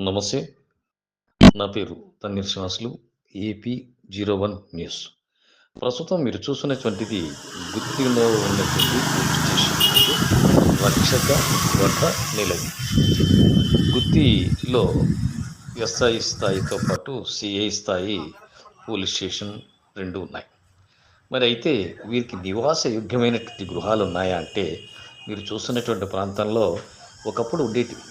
నమస్తే. నా పేరు Tanneer Srivasulu AP zero one news. ప్రస్తుతం మీరు చూస్తున్నటువంటిది గుత్తిలో ఉన్నటువంటి రక్షక వద్ద నిలది గుత్తిలో ఎస్ఐ స్థాయితో పాటు సిఐ స్థాయి పోలీస్ స్టేషన్ రెండు ఉన్నాయి. మరి అయితే వీరికి నివాస యోగ్యమైనటువంటి గృహాలు ఉన్నాయా అంటే మీరు చూస్తున్నటువంటి ప్రాంతంలో ఒకప్పుడు ఉండేటివి.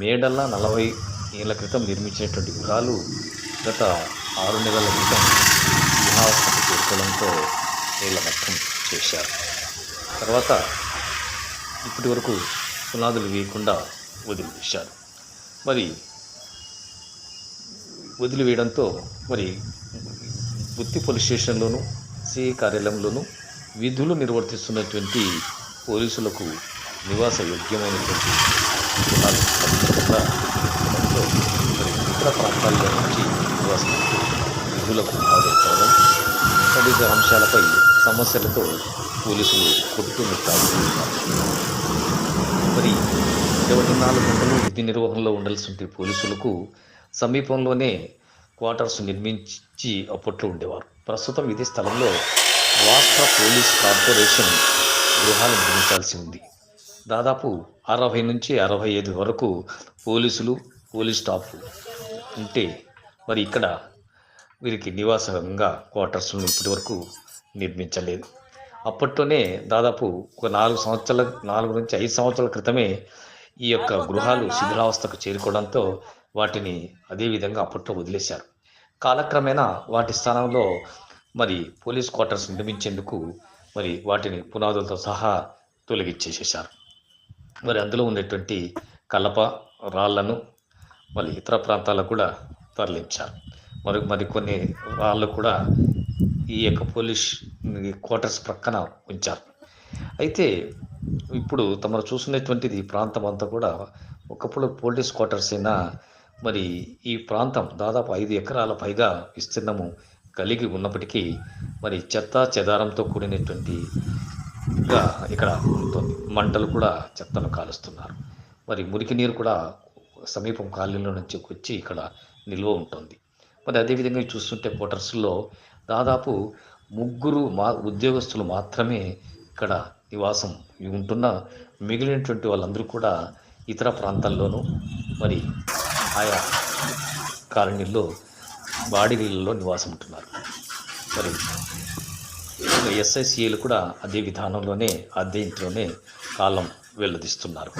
మేడల్లా నలభై ఏళ్ళ క్రితం నిర్మించినటువంటి గృహాలు గత ఆరు నెలల క్రితం వివాహకు చేరుకోవడంతో నీళ్ళ మొత్తం చేశారు. తర్వాత ఇప్పటి వరకు పునాదులు వేయకుండా వదిలివేశారు. మరి వదిలివేయడంతో మరి గుత్తి పోలీస్ స్టేషన్లోను సిఐ కార్యాలయంలోనూ విధులు నిర్వర్తిస్తున్నటువంటి పోలీసులకు నివాస యోగ్యమైనటువంటి గృహాలు కూడా మరి ఇతర ప్రాంతాల్లో నుంచి నివాసం విధులకు ఆదరించడం తదితర అంశాలపై సమస్యలతో పోలీసులు కొట్టుమిట్టాడు మరి ఇరవై నాలుగు గంటలు విధి నిర్వహణలో ఉండాల్సి పోలీసులకు సమీపంలోనే క్వార్టర్స్ నిర్మించి అప్పట్లో ఉండేవారు. ప్రస్తుతం ఇదే స్థలంలో రాష్ట్ర పోలీస్ కార్పొరేషన్ గృహాలు నిర్మించాల్సి ఉంది. దాదాపు అరవై నుంచి అరవై ఐదు వరకు పోలీసులు పోలీస్ స్టాఫ్ ఉంటే మరి ఇక్కడ వీరికి నివాసంగా క్వార్టర్స్ను ఇప్పటి వరకు నిర్మించలేదు. అప్పట్లోనే దాదాపు ఒక నాలుగు సంవత్సరాల నాలుగు నుంచి ఐదు సంవత్సరాల క్రితమే ఈ యొక్క గృహాలు శిథిలావస్థకు చేరుకోవడంతో వాటిని అదేవిధంగా అప్పట్లో వదిలేశారు. కాలక్రమేణా వాటి స్థానంలో మరి పోలీస్ క్వార్టర్స్ నిర్మించేందుకు మరి వాటిని పునాదులతో సహా తొలగించేసేశారు. మరి అందులో ఉన్నటువంటి కలప రాళ్ళను మరి ఇతర ప్రాంతాలకు కూడా తరలించారు. మరి మరికొన్ని రాళ్ళు కూడా ఈ యొక్క పోలీస్ క్వార్టర్స్ ప్రక్కన ఉంచారు. అయితే ఇప్పుడు తమరు చూసినటువంటిది ఈ ప్రాంతం అంతా కూడా ఒకప్పుడు పోలీస్ క్వార్టర్స్ అయినా మరి ఈ ప్రాంతం దాదాపు ఐదు ఎకరాల పైగా విస్తీర్ణము కలిగి ఉన్నప్పటికీ మరి చెత్త చెదారంతో కూడినటువంటి గా ఇక్కడ ఉంటుంది మంటలు కూడా చెత్తను కాలుస్తున్నారు. మరి మురికి నీరు కూడా సమీపం కాలనీలో నుంచి వచ్చి ఇక్కడ నిల్వ ఉంటుంది. మరి అదేవిధంగా చూస్తుంటే క్వార్టర్స్లో దాదాపు ముగ్గురు మా ఉద్యోగస్తులు మాత్రమే ఇక్కడ నివాసం ఉంటున్న మిగిలినటువంటి వాళ్ళందరూ కూడా ఇతర ప్రాంతాల్లోనూ మరి ఆయా కాలనీల్లో బాడీలలో నివాసం ఉంటున్నారు. మరి ఎస్ఐసిఏలు కూడా అదే విధానంలోనే అదే ఇంట్లోనే కాలం వెల్లదిస్తున్నారు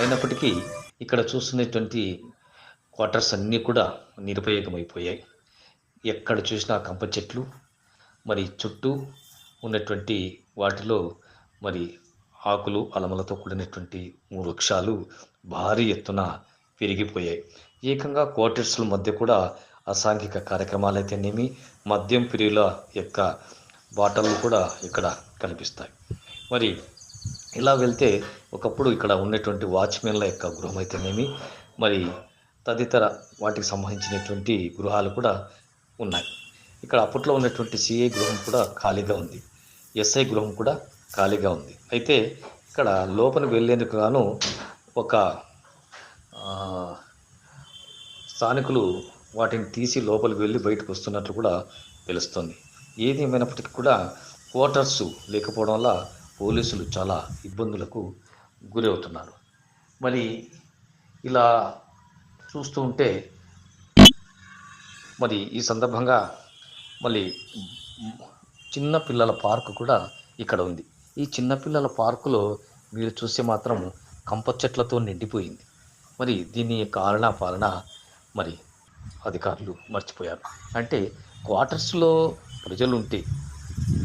అయినప్పటికీ ఇక్కడ చూస్తున్నటువంటి క్వార్టర్స్ అన్నీ కూడా నిరుపయోగమైపోయాయి. ఎక్కడ చూసినా కంప చెట్లు మరి చుట్టూ ఉన్నటువంటి వాటిలో మరి ఆకులు అలమలతో కూడినటువంటి వృక్షాలు భారీ ఎత్తున పెరిగిపోయాయి ఏకంగా క్వార్టర్స్ల మధ్య కూడా అసాంఘిక కార్యక్రమాలు అయితేనేమి మద్యం ప్రియుల యొక్క బాటలు కూడా ఇక్కడ కనిపిస్తాయి. మరి ఇలా వెళ్తే ఒకప్పుడు ఇక్కడ ఉన్నటువంటి వాచ్మెన్ల యొక్క గృహం అయితేనేమి మరి తదితర వాటికి సంబంధించినటువంటి గృహాలు కూడా ఉన్నాయి. ఇక్కడ అప్పట్లో ఉన్నటువంటి సిఐ గృహం కూడా ఖాళీగా ఉంది. ఎస్ఐ గృహం కూడా ఖాళీగా ఉంది. అయితే ఇక్కడ లోపలికి వెళ్ళేందుకు గాను ఒక స్థానికులు వాటిని తీసి లోపలికి వెళ్ళి బయటకు వస్తున్నట్లు కూడా తెలుస్తుంది. ఏది ఏమైనప్పటికీ కూడా క్వార్టర్స్ లేకపోవడం వల్ల పోలీసులు చాలా ఇబ్బందులకు గురవుతున్నారు. మరి ఇలా చూస్తూ ఉంటే మరి ఈ సందర్భంగా మళ్ళీ చిన్న పిల్లల పార్కు కూడా ఇక్కడ ఉంది. ఈ చిన్నపిల్లల పార్కులో మీరు చూస్తే మాత్రం కంప చెట్లతో నిండిపోయింది. మరి దీని కారణ పాలన మరి అధికారులు మర్చిపోయారు. అంటే క్వార్టర్స్లో ప్రజలు ఉంటే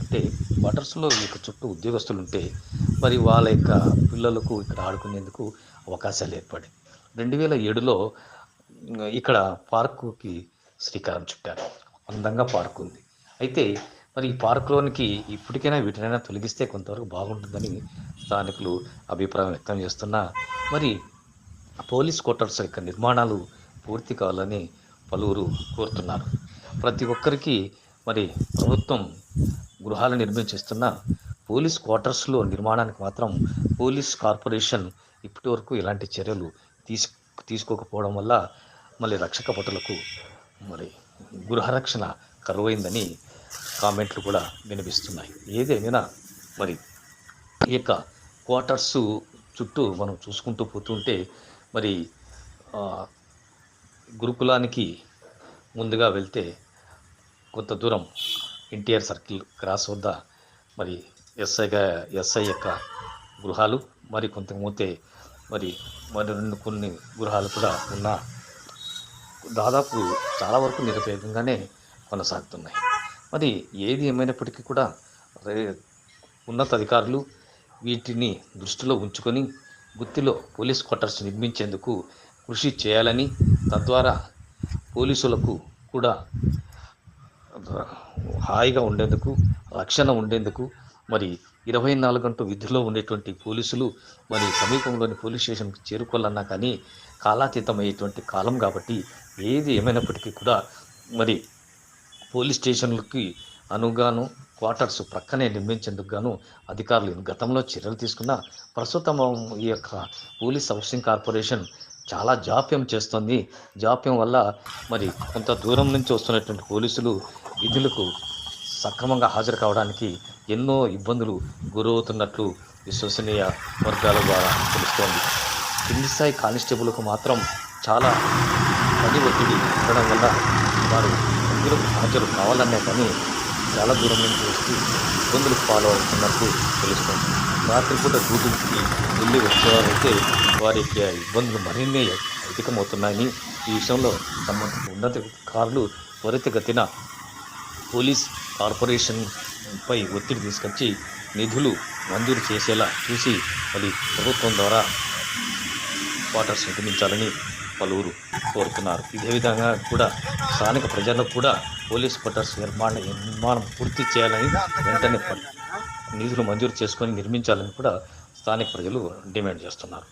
అంటే క్వార్టర్స్లో ఇక చుట్టూ ఉద్యోగస్తులు ఉంటే మరి వాళ్ళ యొక్క పిల్లలకు ఇక్కడ ఆడుకునేందుకు అవకాశాలు ఏర్పడాయి రెండు వేల ఏడులో ఇక్కడ పార్కుకి శ్రీకారం చుట్టారు. అందంగా పార్క్ ఉంది. అయితే మరి ఈ పార్కులోనికి ఇప్పటికైనా వీటినైనా తొలగిస్తే కొంతవరకు బాగుంటుందని స్థానికులు అభిప్రాయం వ్యక్తం చేస్తున్నా మరి పోలీస్ క్వార్టర్స్ యొక్క నిర్మాణాలు పూర్తి కావాలని పలువురు కోరుతున్నారు. ప్రతి ఒక్కరికి మరి ప్రభుత్వం గృహాలు నిర్మించిస్తున్న పోలీస్ క్వార్టర్స్లో నిర్మాణానికి మాత్రం పోలీస్ కార్పొరేషన్ ఇప్పటి వరకు ఇలాంటి చర్యలు తీసు తీసుకోకపోవడం వల్ల మళ్ళీ రక్షక భటులకు మరి గృహరక్షణ కరువైందని కామెంట్లు కూడా వినిపిస్తున్నాయి. ఏదేమైనా మరి ఈ యొక్క క్వార్టర్స్ చుట్టూ మనం చూసుకుంటూ పోతుంటే మరి గురుకులానికి ముందుగా వెళ్తే కొంత దూరం ఎన్టీఆర్ సర్కిల్ క్రాస్ వద్ద మరి ఎస్ఐగా ఎస్ఐ యొక్క గృహాలు మరి కొంతమంది మరి మరి రెండు కొన్ని గృహాలు కూడా ఉన్న దాదాపు చాలా వరకు నిరుపయోగంగానే కొనసాగుతున్నాయి. మరి ఏది ఏమైనప్పటికీ కూడా ఉన్నతాధికారులు వీటిని దృష్టిలో ఉంచుకొని గుత్తిలో పోలీస్ క్వార్టర్స్ నిర్మించేందుకు కృషి చేయాలని తద్వారా పోలీసులకు కూడా హాయిగా ఉండేందుకు రక్షణ ఉండేందుకు మరి ఇరవై నాలుగు గంటలు విధిలో ఉండేటువంటి పోలీసులు మరి సమీపంలోని పోలీస్ స్టేషన్కి చేరుకోవాలన్నా కానీ కాలాతీతమయ్యేటువంటి కాలం కాబట్టి ఏది ఏమైనప్పటికీ కూడా మరి పోలీస్ స్టేషన్లకి అనుగాను క్వార్టర్స్ ప్రక్కనే నిర్మించేందుకు గాను అధికారులు గతంలో చర్యలు తీసుకున్న ప్రస్తుతం ఈ యొక్క పోలీస్ హౌసింగ్ కార్పొరేషన్ చాలా జాప్యం చేస్తుంది. జాప్యం వల్ల మరి కొంత దూరం నుంచి వస్తున్నటువంటి పోలీసులు విధులకు సక్రమంగా హాజరు కావడానికి ఎన్నో ఇబ్బందులు గురవుతున్నట్లు విశ్వసనీయ వర్గాల ద్వారా తెలుస్తోంది. కింది స్థాయి కానిస్టేబుల్కు మాత్రం చాలా పని ఒత్తిడి ఉండడం వల్ల వారు విధులకు హాజరు కావాలనే కానీ చాలా దూరం నుంచి వచ్చి ఇబ్బందులకు ఫాలో అవుతున్నట్టు తెలుస్తుంది. రాత్రిపూట డ్యూటీకి వెళ్ళి వచ్చేవారైతే వారికి యొక్క ఇబ్బందులు మరిన్ని అధికమవుతున్నాయని ఈ విషయంలో సంబంధిత ఉన్నతాధికారులు త్వరితగతిన పోలీస్ కార్పొరేషన్పై ఒత్తిడి తీసుకొచ్చి నిధులు మంజూరు చేసేలా చూసి మరి ప్రభుత్వం ద్వారా క్వార్టర్స్ నిర్మించాలని పలువురు కోరుతున్నారు. ఇదే విధంగా కూడా స్థానిక ప్రజలకు కూడా పోలీస్ క్వార్టర్స్ నిర్మాణ నిర్మాణం పూర్తి చేయాలని వెంటనే నిధులు మంజూరు చేసుకొని నిర్మించాలని కూడా స్థానిక ప్రజలు డిమాండ్ చేస్తున్నారు.